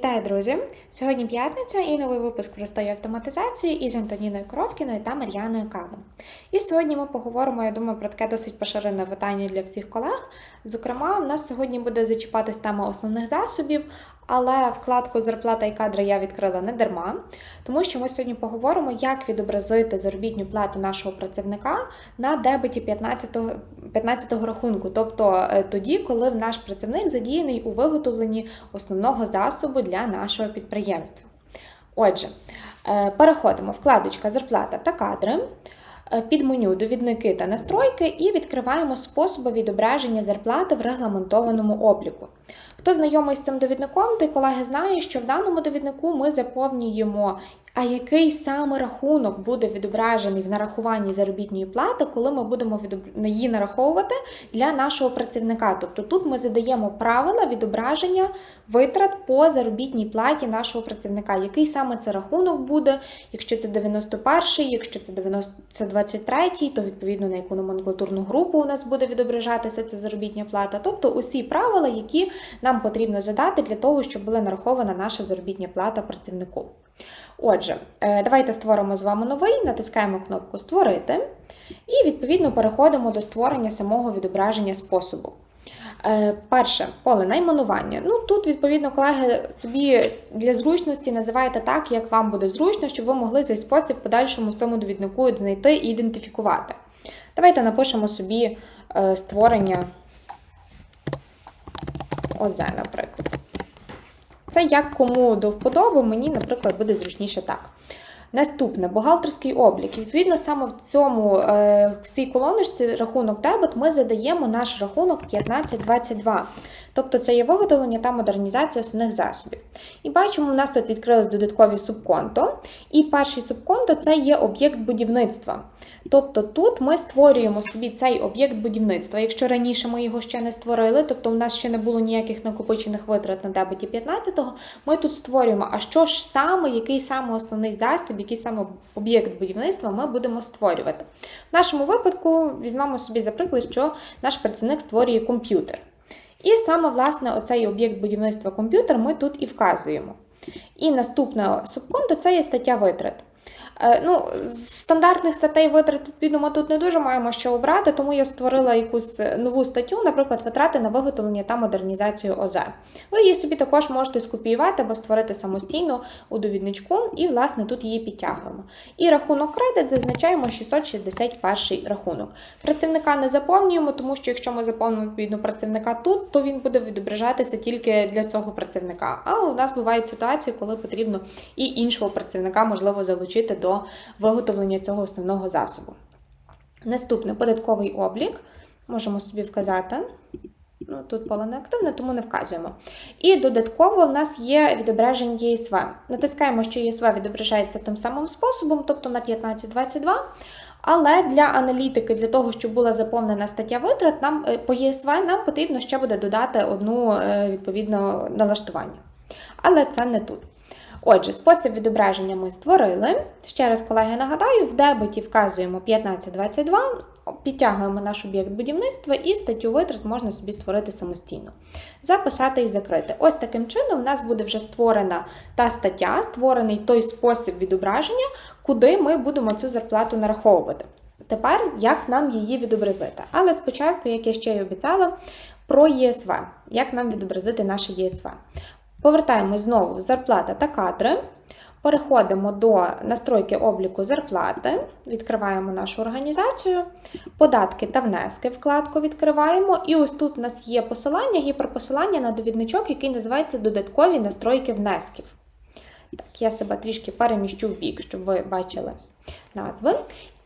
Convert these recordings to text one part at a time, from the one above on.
Вітаю, друзі! Сьогодні п'ятниця і новий випуск простої автоматизації із Антоніною Коровкіною та Мар'яною Кавин. І сьогодні ми поговоримо, я думаю, про таке досить поширене питання для всіх колег. Зокрема, в нас сьогодні буде зачіпатись тема основних засобів, але вкладку зарплата і кадри я відкрила не дарма, тому що ми сьогодні поговоримо, як відобразити заробітну плату нашого працівника на дебеті 15-го 15-го рахунку, тобто е, тоді, коли наш працівник задіяний у виготовленні основного засобу для нашого підприємства. Отже, е, переходимо вкладочка зарплата та кадри. е, Під меню довідники та настройки і відкриваємо способи відображення зарплати в регламентованому обліку. Хто знайомий з цим довідником, той колеги знає, що в даному довіднику ми заповнюємо, а який саме рахунок буде відображений в нарахуванні заробітної плати, коли ми будемо її нараховувати для нашого працівника. Тобто тут ми задаємо правила відображення витрат по заробітній платі нашого працівника. Який саме це рахунок буде, якщо це 91-й, якщо це 90 це 23-й, то відповідно на яку номенклатурну групу у нас буде відображатися ця заробітня плата. Тобто усі правила, які нам потрібно задати для того, щоб була нарахована наша заробітня плата працівнику. Отже, е, давайте створимо з вами новий, натискаємо кнопку Створити і відповідно переходимо до створення самого відображення способу. Е, Перше поле найменування. Ну тут, відповідно, колеги собі для зручності називаєте так, як вам буде зручно, щоб ви могли цей спосіб в подальшому в цьому довіднику знайти і ідентифікувати. Давайте напишемо собі е, створення ОЗ, наприклад. Це як кому до вподоби, мені, наприклад, буде зручніше так. Наступне бухгалтерський облік. І, Відповідно, саме в цьому е, в цій колоночці рахунок дебет ми задаємо наш рахунок 1522. Тобто це є виготовлення та модернізація основних засобів. І бачимо, у нас тут відкрились додаткові субконто. І перший субконто це є об'єкт будівництва. Тобто тут ми створюємо собі цей об'єкт будівництва. Якщо раніше ми його ще не створили, тобто у нас ще не було ніяких накопичених витрат на дебеті 15-го, ми тут створюємо, а що ж саме, який саме основний засіб, який саме об'єкт будівництва ми будемо створювати. В нашому випадку візьмемо собі за приклад, що наш працівник створює комп'ютер. І саме, власне, оцей об'єкт будівництва комп'ютер ми тут і вказуємо. І наступне субконто це є стаття витрат. Е, Ну, стандартних статей витрат ми тут не дуже маємо що обрати, тому я створила якусь нову статтю, наприклад, витрати на виготовлення та модернізацію ОЗ. Ви її собі також можете скопіювати або створити самостійно у довідничку, і, власне, тут її підтягуємо. І рахунок кредит зазначаємо 661 рахунок. Працівника не заповнюємо, тому що якщо ми заповнимо відповідно працівника тут, то він буде відображатися тільки для цього працівника. Але у нас бувають ситуації, коли потрібно і іншого працівника можливо залучити до виготовлення цього основного засобу. Наступне податковий облік. Можемо собі вказати. Ну, тут поле не активне, тому не вказуємо. І додатково в нас є відображення ЄСВ. Натискаємо, що ЄСВ відображається тим самим способом, тобто на 1522. Але для аналітики, для того, щоб була заповнена стаття витрат, нам е, по ЄСВ нам потрібно ще буде додати одну е, відповідно налаштування. Але це не тут. Отже, спосіб відображення ми створили. Ще раз, колеги, нагадаю, в дебеті вказуємо 1522, підтягуємо наш об'єкт будівництва і статтю витрат можна собі створити самостійно. Записати і закрити. Ось таким чином в нас буде вже створена та стаття, створений той спосіб відображення, куди ми будемо цю зарплату нараховувати. Тепер як нам її відобразити? Але спочатку, як я ще й обіцяла, про ЄСВ. Як нам відобразити наше ЄСВ? Повертаємо знову зарплата та кадри. Переходимо до настройки обліку зарплати, відкриваємо нашу організацію, податки та внески вкладку відкриваємо. І ось тут у нас є посилання, гіперпосилання на довідничок, який називається Додаткові настройки внесків. Так, я себе трішки переміщу в бік, щоб ви бачили назви.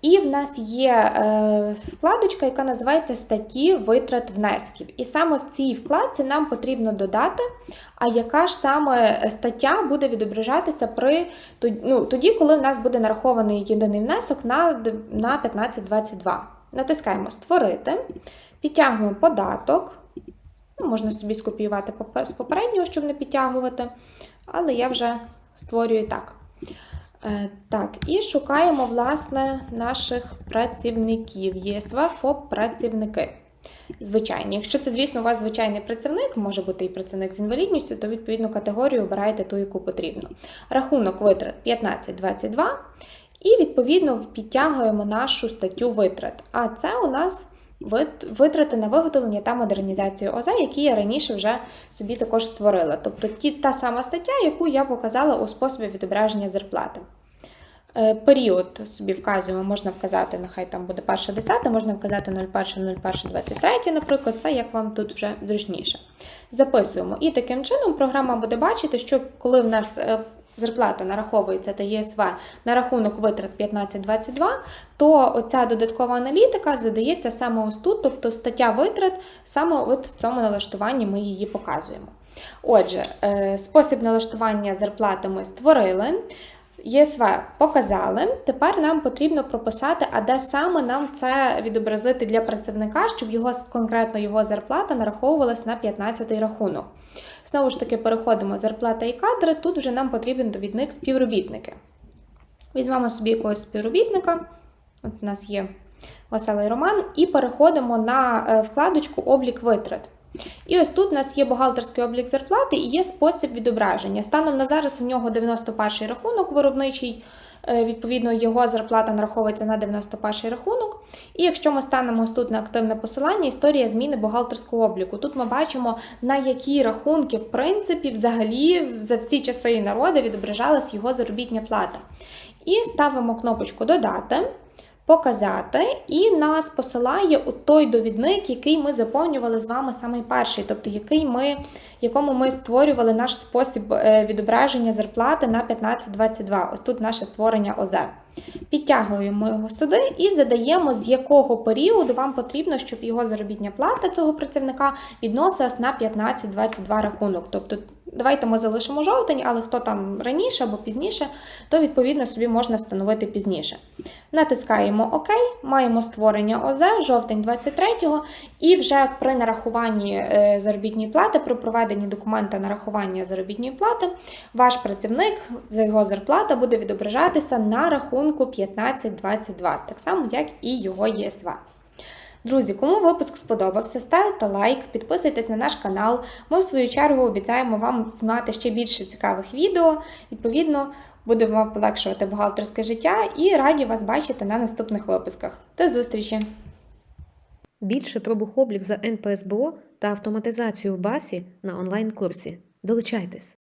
І в нас є е, вкладочка, яка називається статті витрат внесків. І саме в цій вкладці нам потрібно додати, а яка ж саме стаття буде відображатися при ну, тоді, коли в нас буде нарахований єдиний внесок на, на 1522. Натискаємо Створити, підтягуємо податок. Ну, Можна собі скопіювати з попереднього, щоб не підтягувати, але я вже створюю так. Е, Так, і шукаємо, власне, наших працівників. ЄСВ ФОП працівники. звичайні. Якщо це, звісно, у вас звичайний працівник, може бути і працівник з інвалідністю, то відповідно категорію обираєте ту, яку потрібно. Рахунок витрат 15.22 і відповідно підтягуємо нашу статтю витрат. А це у нас витрати на виготовлення та модернізацію ОЗ, які я раніше вже собі також створила. Тобто ті, та сама стаття, яку я показала у способі відображення зарплати. Е, Період собі вказуємо, можна вказати, нехай там буде перша десята, можна вказати 01.01.23, наприклад, це як вам тут вже зручніше. Записуємо. І таким чином програма буде бачити, що коли в нас е, зарплата нараховується та ЄСВ на рахунок витрат 1522, то оця додаткова аналітика задається саме ось тут, тобто стаття витрат, саме от в цьому налаштуванні ми її показуємо. Отже, е, спосіб налаштування зарплати ми створили. ЄСВ показали. Тепер нам потрібно прописати, а де саме нам це відобразити для працівника, щоб його конкретно його зарплата нараховувалась на 15-й рахунок. Знову ж таки, переходимо зарплата і кадри. Тут вже нам потрібен довідник співробітники. Візьмемо собі якогось співробітника. От у нас є Веселий Роман, і переходимо на е, вкладочку Облік витрат. І ось тут у нас є бухгалтерський облік зарплати і є спосіб відображення. Станом на зараз в нього 91 рахунок виробничий, е, відповідно, його зарплата нараховується на 91 рахунок. І якщо ми станемо ось тут на активне посилання, історія зміни бухгалтерського обліку. Тут ми бачимо, на які рахунки, в принципі, взагалі за всі часи і народи відображалась його заробітня плата. І ставимо кнопочку Додати. Показати, і нас посилає у той довідник, який ми заповнювали з вами самий перший, тобто який ми, якому ми створювали наш спосіб е, відображення зарплати на 1522. Ось тут наше створення ОЗ. Підтягуємо його сюди і задаємо, з якого періоду вам потрібно, щоб його заробітня плата цього працівника відносилась на 1522 рахунок. Тобто, давайте ми залишимо жовтень, але хто там раніше або пізніше, то відповідно собі можна встановити пізніше. Натискаємо ОК, маємо створення ОЗ, жовтень 23-го, і вже при нарахуванні е, заробітної плати, при проведенні документа нарахування заробітної плати, ваш працівник за його зарплата буде відображатися на рахунку 1522, так само, як і його ЄСВ. Друзі, кому випуск сподобався, ставте лайк, підписуйтесь на наш канал. Ми, в свою чергу, обіцяємо вам знімати ще більше цікавих відео. Відповідно, будемо полегшувати бухгалтерське життя і раді вас бачити на наступних випусках. До зустрічі! Більше про бухоблік за НПСБО та автоматизацію в басі на онлайн-курсі. Долучайтесь!